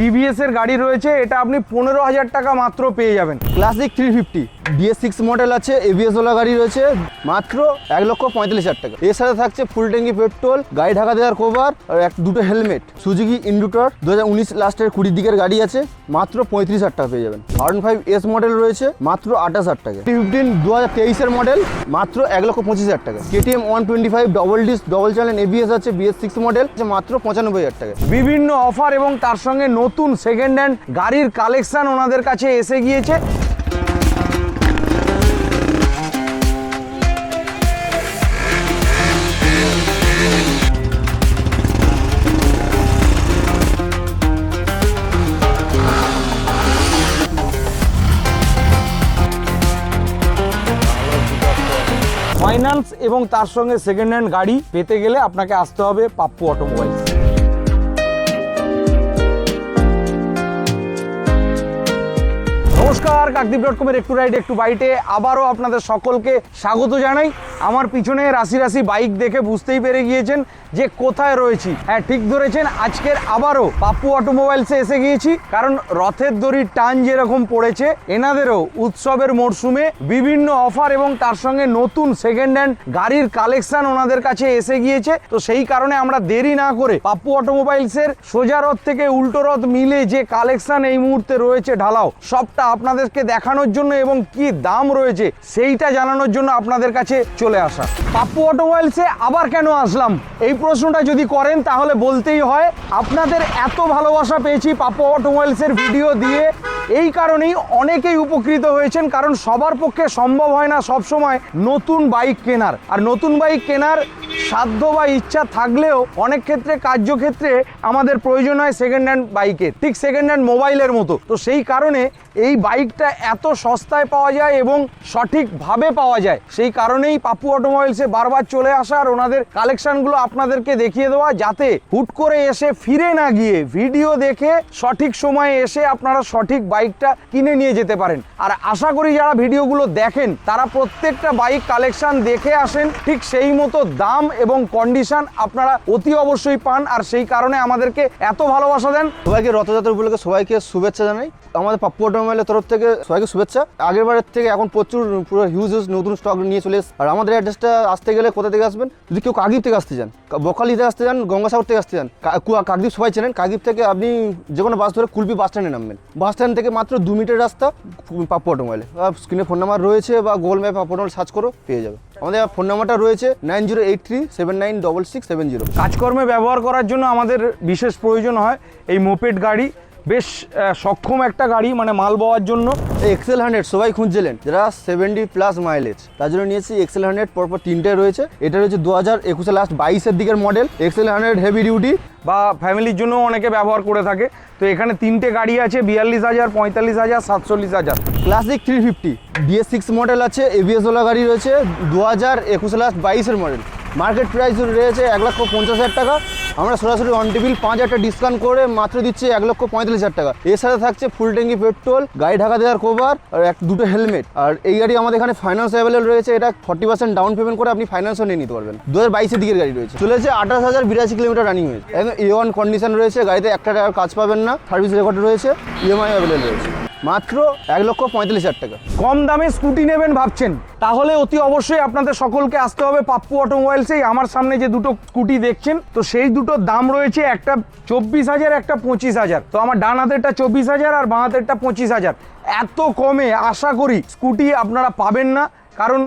TVS এর গাড়ি রয়েছে, এটা আপনি পনেরো হাজার টাকা মাত্র পেয়ে যাবেন। Classic three fifty DS six model আছে এবিএস ওলা গাড়ি রয়েছে, মাত্র এক লক্ষ পঁয়তাল্লিশ হাজার টাকা। এর সাথে থাকছে ফুল ট্যাঙ্কি পেট্রোল গাড়ি ঢাকা দেওয়ার কভার আর এক, দুটো হেলমেট সুজুকি ইন্ডুটর দু হাজার উনিশ লাস্টের কুড়ির দিকের গাড়ি আছে, মাত্র পঁয়ত্রিশ হাজার টাকা পেয়ে যাবেন। আর ফাইভ এস মডেল রয়েছে, মাত্র আঠাশ হাজার টাকা। টি ফিফটিন দু হাজার তেইশের মডেল মাত্র এক লক্ষ পঁচিশ হাজার টাকা। KTM one twenty five double disc double channel ABS আছে বিএস সিক্স মডেল মাত্র পঁচানব্বই হাজার টাকা। বিভিন্ন অফার এবং তার সঙ্গে নতুন সেকেন্ড হ্যান্ড গাড়ির কালেকশন ওনাদের কাছে এসে গিয়েছে। ফাইন্যান্স এবং তার সঙ্গে সেকেন্ড হ্যান্ড গাড়ি পেতে গেলে আপনাকে আসতে হবে পাপ্পু অটোমোবাইলস। নমস্কার কাকদ্বীপ ডট কমের একটু রাইড একটু বাইটে আবারও আপনাদের সকলকে স্বাগত জানাই। আমার পিছনে রাশি রাশি বাইক দেখে বুঝতেই পেরে গিয়েছেন যে কোথায় রয়েছি। হ্যাঁ ঠিক ধরেছেন, আজকের আবারও পাপ্পু অটোমোবাইলসে এসে গিয়েছি। কারণ রথের দড়ির টান যেরকম পড়েছে, এনাদেরও উৎসবের মরশুমে বিভিন্ন অফার এবং তার সঙ্গে নতুন সেকেন্ড হ্যান্ড গাড়ির কালেকশন ওনাদের কাছে এসে গিয়েছে। তো সেই কারণে আমরা দেরি না করে পাপ্পু অটোমোবাইলসের সোজা রথ থেকে উল্টো রথ মিলে যে কালেকশন এই মুহূর্তে রয়েছে ঢালাও, সবটা আপনাদেরকে দেখানোর জন্য এবং কি দাম রয়েছে সেইটা জানানোর জন্য আপনাদের কাছে চলে আসা। পাপ্পু অটোমোবাইলসে আবার কেন আসলাম? এই প্রশ্নটা যদি করেন তাহলে বলতেই হয়, আপনাদের এত ভালোবাসা পেয়েছি পাপ্পু অটোমোবাইলসের ভিডিও দিয়ে। এই কারণেই অনেকেই উপকৃত হয়েছেন, কারণ সবার পক্ষে সম্ভব হয় না সব সময় নতুন বাইক কেনার। আর নতুন বাইক কেনার সাধ্য বা ইচ্ছা থাকলেও অনেক ক্ষেত্রে কার্যক্ষেত্রে আমাদের প্রয়োজন হয় সেকেন্ড হ্যান্ড বাইকের ঠিক সেকেন্ড হ্যান্ড মোবাইলের মতো। তো সেই কারণে এই বাইকটা এত সস্তায় পাওয়া যায় এবং সঠিকভাবে পাওয়া যায়। সেই কারণেই পাপ্পু অটোমোবাইলসে বারবার চলে আসা আর ওনাদের কালেকশনগুলো আপনাদেরকে দেখিয়ে দেওয়া, যাতে হুট করে এসে ফিরে না গিয়ে ভিডিও দেখে সঠিক সময়ে এসে আপনারা সঠিক বাইকটা কিনে নিয়ে যেতে পারেন। আর আশা করি যারা ভিডিওগুলো দেখেন, তারা প্রত্যেকটা বাইক কালেকশন দেখে আসেন, ঠিক সেই মতো দাম এবং কন্ডিশন আপনারা অতি অবশ্যই পান আর সেই কারণে আমাদেরকে এত ভালোবাসা দেন। সবাইকে রথযাত্রা উপলক্ষে সবাইকে শুভেচ্ছা জানাই। আমাদের পাপ্পু অটোমোবাইলের তরফ থেকে সবাইকে শুভেচ্ছা। আগের বারের থেকে এখন প্রচুর, পুরো হিউজ হিউজ নতুন স্টক নিয়ে চলে আর আমাদের অ্যাড্রেসটা আসতে গেলে কোথা থেকে আসবেন? যদি কেউ কাকদ্বীপ থেকে আসতে চান বকালি থেকে আসতে চান, গঙ্গাসাগর থেকে আসতে চান কাকদ্বীপ সবাই চেনেন। কাকদ্বীপ থেকে আপনি যে কোনো বাস ধরে কুলপি বাস স্ট্যান্ডে নামবেন। বাস স্ট্যান্ড থেকে মাত্র দু মিনিটের রাস্তা পাপ্পু অটোমোবাইলে স্ক্রিনে ফোন নাম্বার রয়েছে বা Google map Pappu automobile search করো, পেয়ে যাবে। আমাদের ফোন নাম্বারটা রয়েছে nine zero eight three seven nine double six seven zero কাজকর্মে ব্যবহার করার জন্য আমাদের বিশেষ প্রয়োজন হয় এই মোপেড গাড়ি। বেশ সক্ষম একটা গাড়ি মানে মাল বওয়ার জন্য। এক্সেল হান্ড্রেড সবাই খুঁজছিলেন যারা সেভেন্টি প্লাস মাইলেজ তার জন্য নিয়েছি এক্সেল হান্ড্রেড পরপর তিনটে রয়েছে। এটা রয়েছে দু হাজার একুশে লাস্ট বাইশের দিকের model Excel hundred heavy duty বা ফ্যামিলির জন্য অনেকে ব্যবহার করে থাকে। তো এখানে তিনটে গাড়ি আছে বিয়াল্লিশ হাজার পঁয়তাল্লিশ হাজার সাতচল্লিশ হাজার। Classic three fifty DS six model আছে এবিএস ওলা গাড়ি রয়েছে দু হাজার একুশে লাস্ট বাইশের মডেল মার্কেট প্রাইস রয়েছে এক লক্ষ পঞ্চাশ হাজার টাকা। আমরা সরাসরি অন টেবিল পাঁচ হাজার ডিসকাউন্ট করে মাত্র দিচ্ছি এক লক্ষ পঁয়তাল্লিশ হাজার টাকা। এর সাথে থাকছে ফুল ট্যাঙ্কি পেট্রোল গাড়ি ঢাকা দেওয়ার কভার আর এক দুটো হেলমেট আর এই গাড়ি আমাদের এখানে ফাইন্যান্স অ্যাভেলেবল রয়েছে। এটা ফর্টি পার্সেন্ট ডাউন পেমেন্ট করে আপনি ফাইন্যান্সও নিয়ে নিতে পারবেন। দু হাজার বাইশের দিকের গাড়ি রয়েছে। চলেছে আঠাশ হাজার বিরাশি কিলোমিটার রানিং হয়েছে একদম এ ওয়ান কন্ডিশন রয়েছে। গাড়িতে একটা টাকার কাজ পাবেন না। সার্ভিস রেকর্ড রয়েছে। ইএমআই অ্যাভেলেবল রয়েছে। মাত্র এক লক্ষ পঁয়তাল্লিশ হাজার টাকা। কম দামে স্কুটি নেবেন ভাবছেন। তাহলে অতি অবশ্যই আপনাদের সকলকে আসতে হবে পাপ্পু অটোমোবাইলসেই আমার সামনে যে দুটো স্কুটি দেখছেন, তো সেই দুটো দাম রয়েছে একটা চব্বিশ হাজার, একটা পঁচিশ হাজার। তো আমার ডান হাতেরটা চব্বিশ হাজার আর বাঁ হাতেরটা পঁচিশ হাজার। এত কমে আশা করি স্কুটি আপনারা পাবেন না। কারণ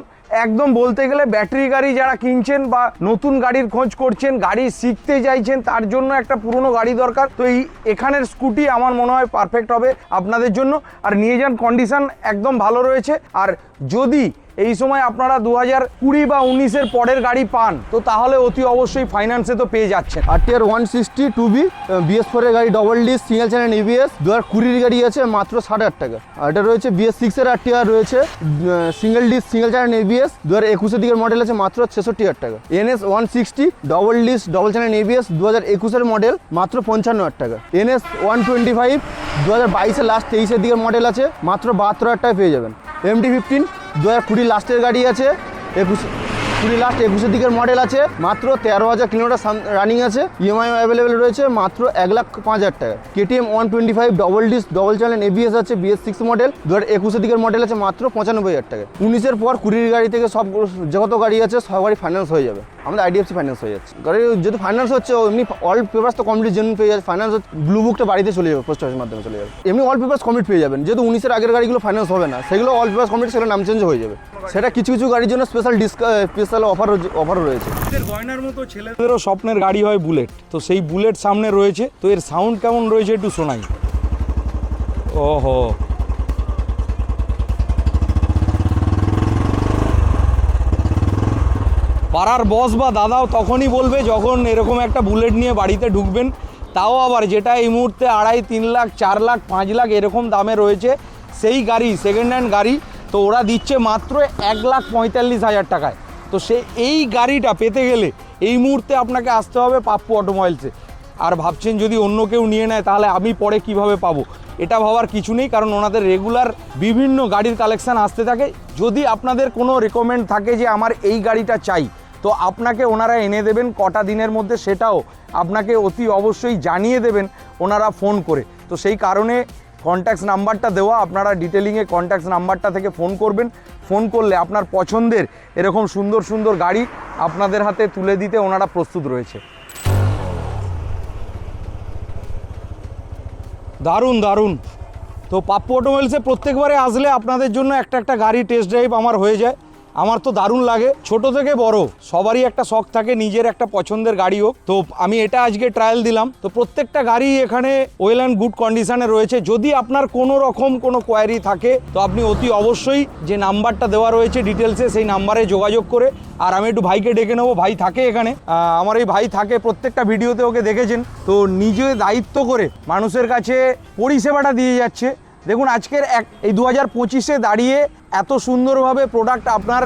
একদম বলতে গেলে ব্যাটারি গাড়ি যারা কিনছেন বা নতুন গাড়ির খোঁজ করছেন, গাড়ি শিখতে চাইছেন, তার জন্য একটা পুরনো গাড়ি দরকার। তো এই এখানের স্কুটি আমার মনে হয় পারফেক্ট হবে আপনাদের জন্য। আর নিয়ে যান কন্ডিশান একদম ভালো রয়েছে। আর যদি এই সময় আপনারা দু হাজার কুড়ি বা উনিশের পরের গাড়ি পান, তো তাহলে অতি অবশ্যই ফাইন্যান্সে তো পেয়ে যাচ্ছেন। R TR one sixty two V BS ফোরের গাড়ি double disc single channel ABS দু হাজার কুড়ির গাড়ি আছে মাত্র ষাট হাজার টাকা। আর এটা রয়েছে বিএস সিক্সের আর টিয়ার রয়েছে single disc single channel ABS দু হাজার একুশের দিকের মডেল আছে মাত্র ছেষট্টি হাজার টাকা। NS one sixty double disc double channel ABS দু হাজার একুশের মডেল মাত্র পঞ্চান্ন হাজার টাকা। এনএস ওয়ান টোয়েন্টি ফাইভ দু হাজার বাইশের লাস্ট তেইশের দিকের মডেল আছে, মাত্র বাহাত্তর হাজার টাকায় পেয়ে যাবেন। এমটি ফিফটিন দু হাজার কুড়ি লাস্টের গাড়ি আছে একুশ কুড়ি লাস্ট একুশের দিকের মডেল আছে। মাত্র তেরো হাজার কিলোমিটার রানিং আছে। ইএমআই অ্যাভেলেবেল রয়েছে মাত্র এক লাখ পাঁচ হাজার টাকা। KTM one twenty five double disc double channel ABS আছে বিএস সিক্স মডেল দু হাজার একুশের দিকের মডেল আছে মাত্র পঁচানব্বই হাজার টাকা। উনিশের পর কুড়ির গাড়ি থেকে সব যত গাড়ি আছে, সব গাড়ি ফাইন্যান্স হয়ে যাবে। আমাদের আইডিএফসি ফাইন্যান্স হয়ে যাচ্ছে। গাড়ি যদি ফাইন্যান্স হচ্ছে এমনি অল পেপার্স তো কমপ্লিট জেনুইন পেয়ে যাচ্ছে ফাইন্যান্স ব্লু বুকটা বাড়িতে চলে যাবে পোস্ট অফিসের মাধ্যমে চলে যাবে। এমনি অল পেপার্স কমপ্লিট পেয়ে যাবেন। যেহেতু উনিশের আগের গাড়িগুলো ফাইন্যান্স হবে না, সেগুলো অল পেপার্স কমপ্লিট সেগুলো নাম চেঞ্জ হয়ে যাবে। সেটা কিছু কিছু গাড়ির জন্য স্পেশাল ডিসকা স্পেশাল অফার অফারও রয়েছে। গয়নার মতো ছেলেদেরও স্বপ্নের গাড়ি হয় বুলেট তো সেই বুলেট সামনে রয়েছে। তো এর সাউন্ড কেমন রয়েছে একটু শোনাই। ওহো। পাড়ার বস বা দাদাও তখনই বলবে যখন এরকম একটা বুলেট নিয়ে বাড়িতে ঢুকবেন। তাও আবার যেটা এই মুহূর্তে আড়াই তিন লাখ চার লাখ পাঁচ লাখ এরকম দামে রয়েছে সেই গাড়ি সেকেন্ড হ্যান্ড গাড়ি। তো ওরা দিচ্ছে মাত্র এক লাখ পঁয়তাল্লিশ হাজার টাকায়। তো সে এই গাড়িটা পেতে গেলে এই মুহূর্তে আপনাকে আসতে হবে পাপ্পু অটোমোবাইলসে। আর ভাবছেন যদি অন্য কেউ নিয়ে নেয়, তাহলে আমি পরে কীভাবে পাবো? এটা ভাবার কিছু নেই, কারণ ওনাদের রেগুলার বিভিন্ন গাড়ির কালেকশন আসতে থাকে। যদি আপনাদের কোনো রেকমেন্ড থাকে যে আমার এই গাড়িটা চাই, তো আপনাকে ওনারা এনে দেবেন, কটা দিনের মধ্যে সেটাও আপনাকে অতি অবশ্যই জানিয়ে দেবেন ওনারা ফোন করে। তো সেই কারণে কন্ট্যাক্টস নাম্বারটা দেওয়া, আপনারা ডিটেলিংয়ে কন্ট্যাক্টস নাম্বারটা থেকে ফোন করবেন। ফোন করলে আপনার পছন্দের এরকম সুন্দর সুন্দর গাড়ি আপনাদের হাতে তুলে দিতে ওনারা প্রস্তুত রয়েছে। দারুণ দারুণ। তো পাপ্পু অটোমোবাইলসে প্রত্যেকবারে আসলে আপনাদের জন্য একটা একটা গাড়ি টেস্ট ড্রাইভ আমার হয়ে যায়। আমার তো দারুণ লাগে। ছোট থেকে বড়, সবারই একটা শখ থাকে, নিজের একটা পছন্দের গাড়ি হোক। তো আমি এটা আজকে ট্রায়াল দিলাম। তো প্রত্যেকটা গাড়ি এখানে ওয়েল অ্যান্ড গুড কন্ডিশনে রয়েছে। যদি আপনার কোনো রকম কোনো কোয়ারি থাকে, তো আপনি অতি অবশ্যই যে নাম্বারটা দেওয়া রয়েছে ডিটেলসে সেই নাম্বারে যোগাযোগ করে। আর আমি একটু ভাইকে ডেকে নেব। ভাই থাকে এখানে। আমার এই ভাই থাকে, প্রত্যেকটা ভিডিওতে ওকে দেখেছেন। তো নিজে দায়িত্ব করে মানুষের কাছে পরিষেবাটা দিয়ে যাচ্ছে। দেখুন, আজকের এক এই দু হাজার পঁচিশে দাঁড়িয়ে এত সুন্দরভাবে প্রোডাক্ট আপনার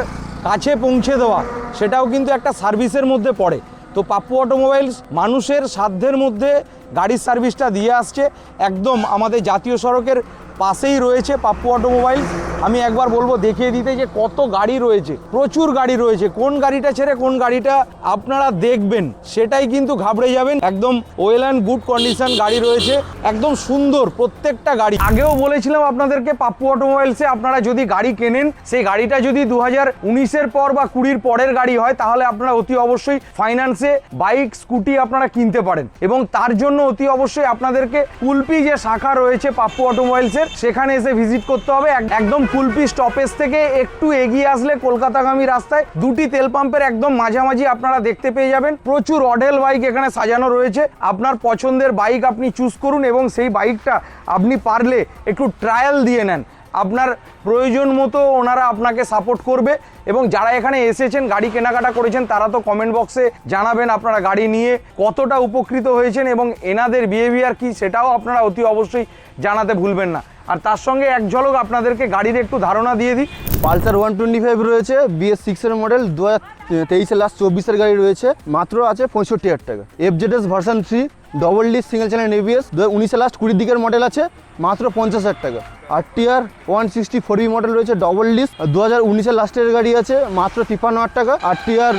কাছে পৌঁছে দেওয়া, সেটাও কিন্তু একটা সার্ভিসের মধ্যে পড়ে। তো পাপ্পু অটোমোবাইলস মানুষের সাধ্যের মধ্যে গাড়ির সার্ভিসটা দিয়ে আসছে। একদম আমাদের জাতীয় সড়কের পাশেই রয়েছে পাপ্পু অটোমোবাইল। আমি একবার বলব, দেখিয়ে দিতে যে কত গাড়ি রয়েছে, প্রচুর গাড়ি রয়েছে। কোন গাড়িটা ছেড়ে কোন গাড়িটা আপনারা দেখবেন, সেটাই কিন্তু ঘাবড়ে যাবেন। একদম ওয়েল অ্যান্ড গুড কন্ডিশন গাড়ি রয়েছে, একদম সুন্দর প্রত্যেকটা গাড়ি। আগেও বলেছিলাম আপনাদেরকে, পাপ্পু অটোমোবাইলসে আপনারা যদি গাড়ি কেনেন, সেই গাড়িটা যদি দু হাজার উনিশের পর বা কুড়ির পরের গাড়ি হয়, তাহলে আপনারা অতি অবশ্যই ফাইন্যান্সে বাইক স্কুটি আপনারা কিনতে পারেন। এবং তার জন্য অতি অবশ্যই আপনাদেরকে কুলপি যে শাখা রয়েছে পাপ্পু অটোমোবাইলসের সেখানে এসে ভিজিট করতে হবে। এক- একদম কুলপি স্টপেজ থেকে একটু এগিয়ে আসলে কলকাতাগামী রাস্তায় দুটি তেল পাম্পের একদম মাঝামাঝি আপনারা দেখতে পেয়ে যাবেন। প্রচুর অডেল বাইক এখানে সাজানো রয়েছে। আপনার পছন্দের বাইক আপনি চুজ করুন এবং সেই বাইকটা আপনি পারলে একটু ট্রায়াল দিয়ে নেন। আপনার প্রয়োজন মতো ওনারা আপনাকে সাপোর্ট করবে এবং যারা এখানে এসেছেন, গাড়ি কেনাকাটা করেছেন, তারা তো কমেন্ট বক্সে জানাবেন আপনারা গাড়ি নিয়ে কতটা উপকৃত হয়েছেন এবং এনাদের বিহেভিয়ার কি সেটাও আপনারা অতি অবশ্যই জানাতে ভুলবেন না। আর তার সঙ্গে এক ঝলক আপনাদেরকে গাড়ির একটু ধারণা দিয়ে দিই। পালসার ওয়ান টোয়েন্টি ফাইভ রয়েছে, বিএস সিক্সের মডেল দু হাজার তেইশের লাস্ট চব্বিশের গাড়ি রয়েছে, মাত্র আছে পঁয়ষট্টি হাজার টাকা। FZS version three double disc single channel ABS দু হাজার উনিশের লাস্ট কুড়ির দিকের মডেল আছে, মাত্র পঞ্চাশ হাজার টাকা। R TR one sixty four V model রয়েছে ডবল ডিস দু হাজার উনিশের লাস্টের গাড়ি আছে, মাত্র তিপ্পান্ন হাজার টাকা। R TR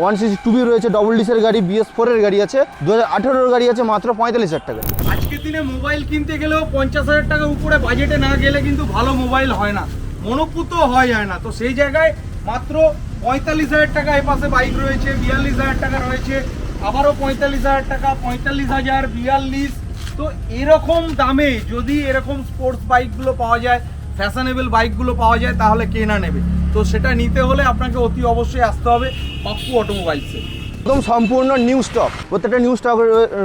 one sixty two V রয়েছে ডবল ডিসের গাড়ি বিএস ফোরের গাড়ি আছে দু হাজার আঠেরোর গাড়ি আছে, মাত্র পঁয়তাল্লিশ হাজার টাকা। আজকের দিনে মোবাইল কিনতে গেলেও পঞ্চাশ হাজার টাকা উপরে বাজেটে না গেলে কিন্তু ভালো মোবাইল হয় না। মনোপুত হয় যায় না। তো সেই জায়গায় মাত্র পঁয়তাল্লিশ হাজার টাকা এ পাশে বাইক রয়েছে, বিয়াল্লিশ হাজার টাকা রয়েছে, আবারও পঁয়তাল্লিশ হাজার টাকা, পঁয়তাল্লিশ হাজার, বিয়াল্লিশ। তো এরকম দামে যদি এরকম স্পোর্টস বাইকগুলো পাওয়া যায় ফ্যাশনেবল বাইকগুলো পাওয়া যায়, তাহলে কে না নেবে? তো সেটা নিতে হলে আপনাকে অতি অবশ্যই আসতে হবে পাপ্পু অটোমোবাইলসে। একদম সম্পূর্ণ নিউ স্টক প্রত্যেকটা নিউ স্টক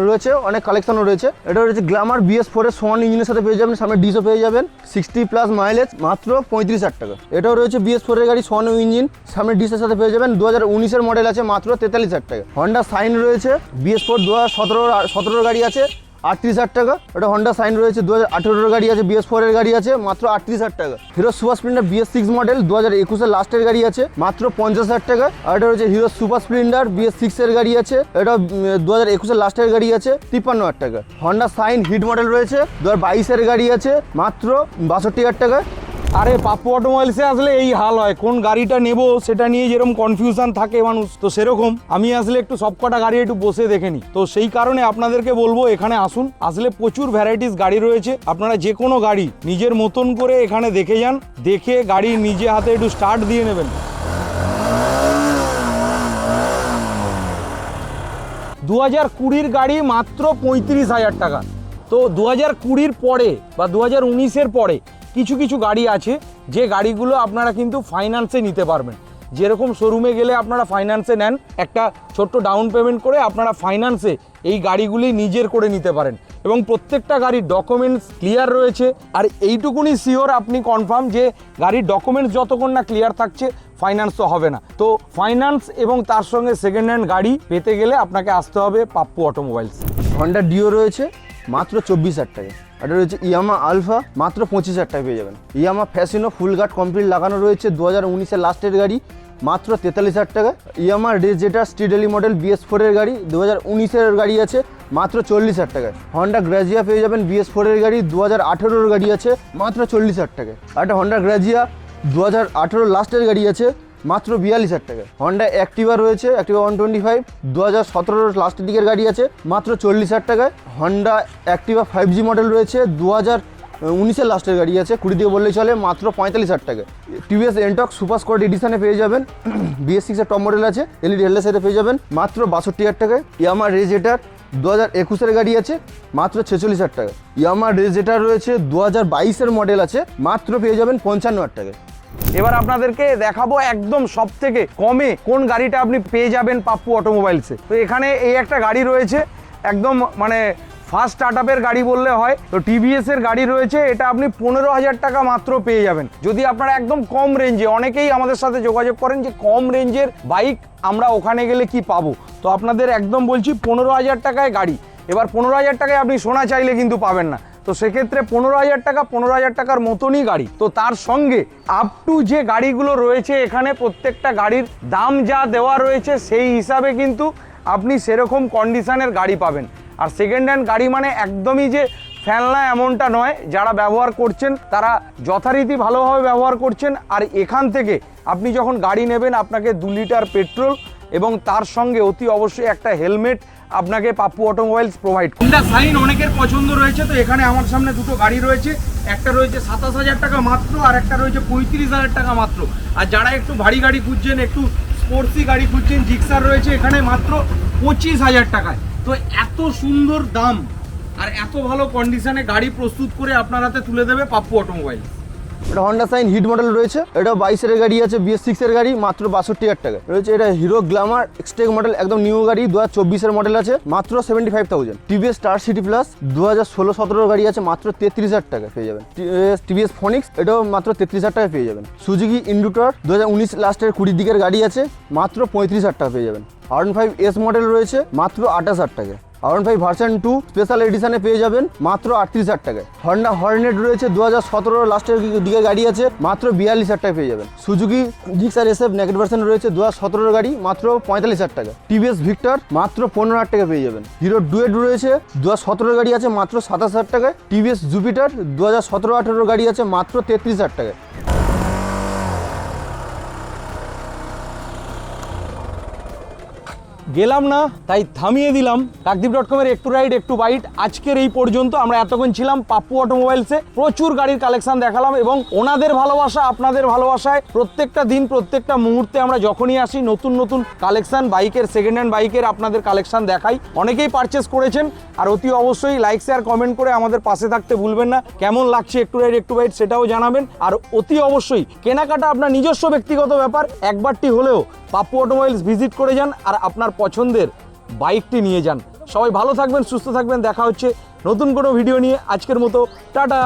রয়েছে, অনেক কালেকশনও রয়েছে। এটা রয়েছে গ্ল্যামার বিএস ফোরের সমান ইঞ্জিনের সাথে পেয়ে যাবেন, সামনে ডিসও পেয়ে যাবেন সিক্সটি প্লাস মাইলেজ মাত্র পঁয়ত্রিশ হাজার টাকা। এটাও রয়েছে বিএস ফোরের গাড়ি, সমান ইঞ্জিন সামনে ডিসের সাথে পেয়ে যাবেন দু হাজার উনিশের মডেল আছে, মাত্র তেতাল্লিশ হাজার টাকা। হন্ডা সাইন রয়েছে বিএস ফোর দু হাজার সতেরো সতেরোর গাড়ি আছে আটত্রিশ হাজার টাকা। এটা হন্ডা সাইন রয়েছে দু হাজার গাড়ি আছে বিএস ফোরের গাড়ি আছে, মাত্র আটত্রিশ হাজার টাকা। Hero Super Splendor BS six model দু হাজার একুশের লাস্টের গাড়ি আছে, মাত্র পঞ্চাশ হাজার টাকা। আর এটা রয়েছে হিরো সুপার স্প্লেন্ডার বিএস সিক্সের গাড়ি আছে, এটা দু হাজার একুশের লাস্টের গাড়ি আছে, তিপ্পান্ন হাজার টাকা। হন্ডা সাইন হিট মডেল রয়েছে দু হাজার বাইশের গাড়ি আছে, মাত্র বাষট্টি হাজার টাকা। আরে পাপ্পু অটোমোবাইলসে আসলে এই হাল হয়। কোন গাড়িটা নেব সেটা নিয়ে যেরকম কনফিউশন থাকে মানুষ, তো সেরকম। আমি আসলে একটু সবকটা গাড়ি একটু বসে দেখে নিই। তো সেই কারণে আপনাদেরকে বলব এখানে আসুন। আসলে প্রচুর ভ্যারাইটিস গাড়ি রয়েছে। আপনারা যে কোনো গাড়ি নিজের মতন করে এখানে দেখে যান। দেখে গাড়ি নিজে হাতে একটু স্টার্ট দিয়ে নেবেন। দু হাজার কুড়ির গাড়ি মাত্র পঁয়ত্রিশ হাজার টাকা। তো দু হাজার কুড়ির পরে বা দু হাজার উনিশের পরে কিছু কিছু গাড়ি আছে, যে গাড়িগুলো আপনারা কিন্তু ফাইন্যান্সে নিতে পারবেন। যেরকম শোরুমে গেলে আপনারা ফাইন্যান্সে নেন, একটা ছোট্ট ডাউন পেমেন্ট করে আপনারা ফাইন্যান্সে এই গাড়িগুলি নিজের করে নিতে পারেন। এবং প্রত্যেকটা গাড়ির ডকুমেন্টস ক্লিয়ার রয়েছে, আর এইটুকুনি শিওর আপনি কনফার্ম যে গাড়ির ডকুমেন্টস যতক্ষণ না ক্লিয়ার থাকছে ফাইন্যান্স তো হবে না। তো ফাইন্যান্স এবং তার সঙ্গে সেকেন্ড হ্যান্ড গাড়ি পেতে গেলে আপনাকে আসতে হবে পাপ্পু অটোমোবাইলস হন্ডা ডিও রয়েছে, মাত্র চব্বিশ হাজার টাকা। এটা রয়েছে ইয়ামা আলফা, মাত্র পঁচিশ হাজার টাকা পেয়ে যাবেন। Yamaha Fascino full guard complete লাগানো রয়েছে দু হাজার উনিশের লাস্টের গাড়ি, মাত্র তেতাল্লিশ হাজার টাকা ইয়ামা রেজেটার স্টিডেলি মডেল বিএস ফোরের গাড়ি দু হাজার উনিশের গাড়ি আছে, মাত্র চল্লিশ হাজার টাকায়। হন্ডা গ্রাজিয়া পেয়ে যাবেন বিএস ফোরের গাড়ি দু হাজার আঠেরোর গাড়ি আছে, মাত্র চল্লিশ হাজার টাকায়। একটা হন্ডা গ্রাজিয়া দু হাজার আঠেরো লাস্টের গাড়ি আছে মাত্র বিয়াল্লিশ হাজার টাকা। হন্ডা অ্যাক্টিভা রয়েছে অ্যাক্টিভা ওয়ান টোয়েন্টি ফাইভ দু হাজার সতেরোর লাস্টের দিকের গাড়ি আছে, মাত্র চল্লিশ হাজার টাকায়। Honda Activa five G model রয়েছে দু হাজার উনিশের লাস্টের গাড়ি আছে, কুড়ি দিয়ে বললেই চলে, মাত্র পঁয়তাল্লিশ হাজার টাকা টিভিএস এনটক সুপার স্কোয়াড এডিশনে পেয়ে যাবেন বিএস সিক্সের টপ মডেল আছে এলইডি হেডলাইট পেয়ে যাবেন, মাত্র বাষট্টি হাজার টাকায়। ইয়ামা রেজেটার দু হাজার একুশের গাড়ি আছে, মাত্র ছেচল্লিশ হাজার টাকা ইয়ামা রেজেটার রয়েছে দু হাজার বাইশের মডেল আছে, মাত্র পেয়ে যাবেন পঞ্চান্ন হাজার টাকায়। এবার আপনাদেরকে দেখাবো একদম সব থেকে কমে কোন গাড়িটা আপনি পেয়ে যাবেন পাপ্পু অটোমোবাইলসে তো এখানে এই একটা গাড়ি রয়েছে, একদম মানে ফার্স্ট স্টার্ট আপের গাড়ি বললে হয়। তো টিভিএস এর গাড়ি রয়েছে, এটা আপনি পনেরো হাজার টাকা মাত্র পেয়ে যাবেন। যদি আপনারা একদম কম রেঞ্জে অনেকেই আমাদের সাথে যোগাযোগ করেন যে কম রেঞ্জের বাইক আমরা ওখানে গেলে কি পাবো। তো আপনাদের একদম বলছি পনেরো হাজার টাকায় গাড়ি। এবার পনেরো হাজার টাকায় আপনি সোনা চাইলে কিন্তু পাবেন না। তো সেক্ষেত্রে পনেরো হাজার টাকা, পনেরো হাজার টাকার মতনই গাড়ি। তো তার সঙ্গে আপ টু যে গাড়িগুলো রয়েছে এখানে প্রত্যেকটা গাড়ির দাম যা দেওয়া রয়েছে সেই হিসাবে কিন্তু আপনি সেরকম কন্ডিশনের গাড়ি পাবেন। আর সেকেন্ড হ্যান্ড গাড়ি মানে একদমই যে ফেলনা এমনটা নয়, যারা ব্যবহার করছেন তারা যথারীতি ভালোভাবে ব্যবহার করছেন। আর এখান থেকে আপনি যখন গাড়ি নেবেন, আপনাকে দু লিটার পেট্রোল এবং তার সঙ্গে অতি অবশ্যই একটা হেলমেট আপনাকে Pappu automobiles provide Honda Shine অনেকের পছন্দ রয়েছে, তো এখানে আমার সামনে দুটো গাড়ি রয়েছে। একটা রয়েছে সাতাশ হাজার টাকা মাত্র, আর একটা রয়েছে পঁয়ত্রিশ হাজার টাকা মাত্র। আর যারা একটু ভারী গাড়ি খুঁজছেন, একটু স্পোর্টসি গাড়ি খুঁজছেন জিক্সার রয়েছে এখানে মাত্র পঁচিশ হাজার টাকায়। তো এত সুন্দর দাম আর এত ভালো কন্ডিশনে গাড়ি প্রস্তুত করে আপনার হাতে তুলে দেবে পাপ্পু অটোমোবাইল এটা হন্ডা সাইন হিট মডেল রয়েছে। এটা বাইশের গাড়ি আছে বিএস সিক্সের গাড়ি, মাত্র বাষট্টি হাজার টাকা রয়েছে এটা হিরো গ্ল্যামার এক্সটেক মডেল একদম নিউ গাড়ি দু হাজার চব্বিশের মডেল আছে, মাত্র seventy five thousand TVS Star City Plus দু হাজার ষোলো সতেরো গাড়ি আছে, মাত্র তেত্রিশ হাজার টাকা পেয়ে যাবেন। টিভিএস ফনিক্স এটাও মাত্র তেত্রিশ হাজার টাকা পেয়ে যাবেন। সুজুকি ইন্ডুটর দু হাজার উনিশ লাস্টের কুড়ির দিকের গাড়ি আছে, মাত্র পঁয়ত্রিশ হাজার টাকা পেয়ে যাবেন। আর ফাইভ এস মডেল রয়েছে, মাত্র আঠাশ হাজার টাকা R five version two special এডিশনে পেয়ে যাবেন মাত্র আটত্রিশ হাজার টাকায়। হন্ডা হর্নেট রয়েছে দু হাজার সতেরো লাস্টের দিকে গাড়ি আছে, মাত্র বিয়াল্লিশ হাজার টাকা পেয়ে যাবেন। Suzuki Gixxer SF naked version রয়েছে দু হাজার সতেরোর গাড়ি, মাত্র পঁয়তাল্লিশ হাজার টাকা টিভিএস ভিক্টর মাত্র পনেরো হাজার টাকা পেয়ে যাবেন। হিরো ডুয়েট রয়েছে দু হাজার সতেরোর গাড়ি আছে, মাত্র সাতাশ হাজার টাকায়। টিভিএস জুপিটার দু হাজার সতেরো আঠেরোর গাড়ি আছে, মাত্র তেত্রিশ হাজার টাকায়। গেলাম না, তাই থামিয়ে দিলাম। কাকদ্বীপ ডট কমের একটু রাইড একটু বাইট আজকের এই পর্যন্ত আমরা এতক্ষণ ছিলাম পাপ্পু অটোমোবাইলসে প্রচুর গাড়ির কালেকশন দেখালাম এবং ওনাদের ভালোবাসা আপনাদের ভালোবাসায় প্রত্যেকটা দিন, প্রত্যেকটা মুহূর্তে আমরা যখনই আসি, নতুন নতুন কালেকশন বাইকের সেকেন্ড হ্যান্ড বাইকের আপনাদের কালেকশন দেখাই। অনেকেই পারচেস করেছেন, আর অতি অবশ্যই লাইক শেয়ার কমেন্ট করে আমাদের পাশে থাকতে ভুলবেন না। কেমন লাগছে একটু রাইড একটু বাইট সেটাও জানাবেন। আর অতি অবশ্যই কেনাকাটা আপনার নিজস্ব ব্যক্তিগত ব্যাপার, একবারটি হলেও পাপ্পু অটোমোবাইলস ভিজিট করে যান। আর আপনার পছন্দের বাইকটি নিয়ে যান। সবাই ভালো থাকবেন, সুস্থ থাকবেন। দেখা হচ্ছে নতুন কোনো ভিডিও নিয়ে। আজকের মতো, টাটা!